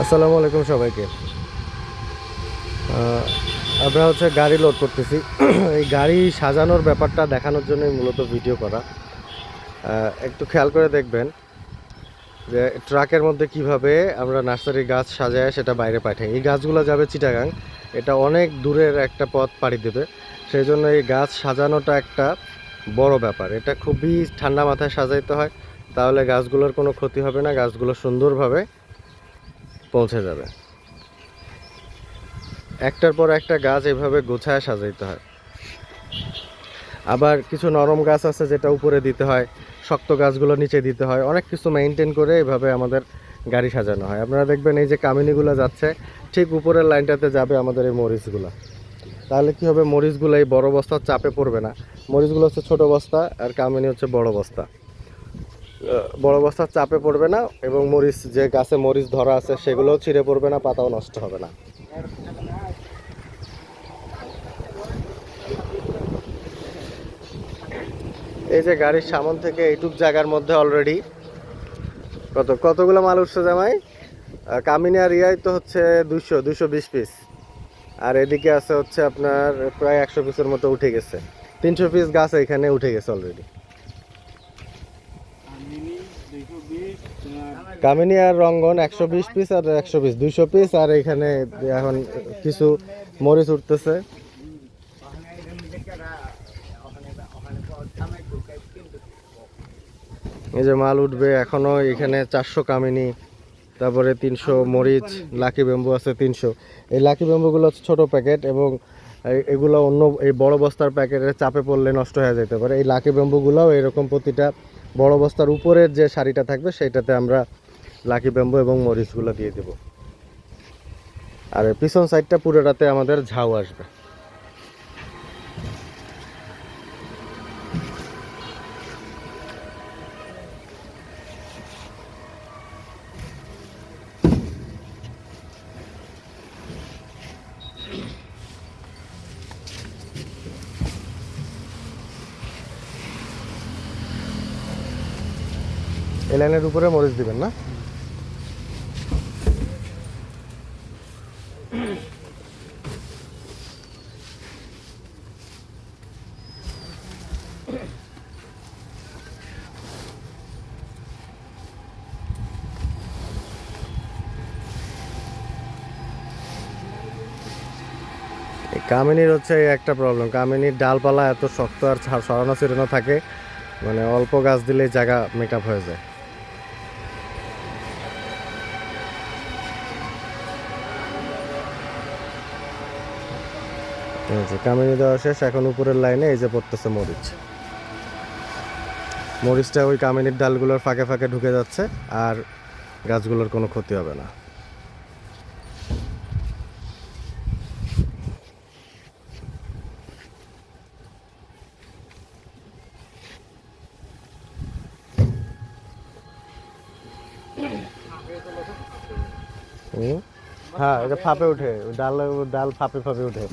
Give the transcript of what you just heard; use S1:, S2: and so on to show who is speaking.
S1: আসসালামু আলাইকুম সবাইকে। আমরা হচ্ছে গাড়ি লোড করতেছি। এই গাড়ি সাজানোর ব্যাপারটা দেখানোর জন্যই মূলত ভিডিও করা। একটু খেয়াল করে দেখবেন যে ট্রাকের মধ্যে কীভাবে আমরা নার্সারি গাছ সাজায় সেটা বাইরে পাঠাই। এই গাছগুলো যাবে চিটাগাং। এটা অনেক দূরের একটা পথ পাড়ি দেবে। সেই জন্য এই গাছ সাজানোটা একটা বড় ব্যাপার। এটা খুবই ঠান্ডা মাথায় সাজাইতে হয়। তাহলে গাছগুলোর কোনো ক্ষতি হবে না। গাছগুলো সুন্দরভাবে পৌঁছে যাবে। একটার পর একটা গাছ এভাবে গোছায় সাজাইতে হয়। আবার কিছু নরম গাছ আছে যেটা উপরে দিতে হয়, শক্ত গাছগুলো নিচে দিতে হয়, অনেক কিছু মেনটেন করে এভাবে আমাদের গাড়ি সাজানো হয়। আপনারা দেখবেন এই যে কামিনিগুলো যাচ্ছে, ঠিক উপরের লাইনটাতে যাবে আমাদের এই মরিচগুলো। তাহলে কি হবে? মরিচগুলো এই বড় বস্তার চাপে পড়বে না। মরিচগুলো হচ্ছে ছোট বস্তা আর কামিনি হচ্ছে বড় বস্তা। বড় বস্তার চাপে পড়বে না এবং মরিচ, যে গাছে মরিচ ধরা আছে সেগুলোও ছিঁড়ে পড়বে না, পাতাও নষ্ট হবে না। এই যে গাড়ির সামন থেকে এইটুক জায়গার মধ্যে অলরেডি কত, কতগুলো মাল উঠছে জামাই? কামিনী আর ইয়াই তো হচ্ছে দুশো দুশো বিশ পিস আর এদিকে আছে হচ্ছে আপনার প্রায় একশো পিসের মতো উঠে গেছে। তিনশো পিস গাছ এখানে উঠে গেছে অলরেডি কামিনী আর রঙ্গন একশো বিশ পিস আর একশো পিস দুইশো পিস আর এখানে এখন কিছু মরিচ উঠতেছে। এই যে মাল উঠবে এখনও, এখানে চারশো কামিনী, তারপরে তিনশো মরিচ, লাকি ব্যাম্বু আছে তিনশো। এই লাকি ব্যাম্বুগুলো হচ্ছে ছোটো প্যাকেট এবং এগুলো অন্য, এই বড় বস্তার প্যাকেটের চাপে পড়লে নষ্ট হয়ে যেতে পারে। এই লাকি ব্যাম্বুগুলোও এরকম প্রতিটা বড় বস্তার উপরের যে শাড়িটা থাকবে, সেইটাতে আমরা লাকি ব্যাম্বু এবং মরিচগুলো দিয়ে দেব। আর পিছন সাইডটা পুরোটাতে আমাদের ঝাউ আসবে। এই লাইনের উপরে মরিচ দিবেন, না? কামিনীর হচ্ছে একটা প্রবলেম কামিনীর ডালপালা এত শক্ত আর সরানো ছিড়ানো থাকে মানে অল্প গাছ দিলেই জায়গা মেক আপ হয়ে যায়। কামিনী দেওয়া শেষ, এখন উপরের লাইনে এই যে পড়তেছে মরিচ। মরিচটা ওই কামিনীর ডালগুলোর ফাঁকে ফাঁকে ঢুকে যাচ্ছে আর গাছগুলোর কোনো ক্ষতি হবে না? হ্যাঁ এটা ফাঁপে উঠে ডাল ডাল ফাঁপে ফাঁপে উঠে।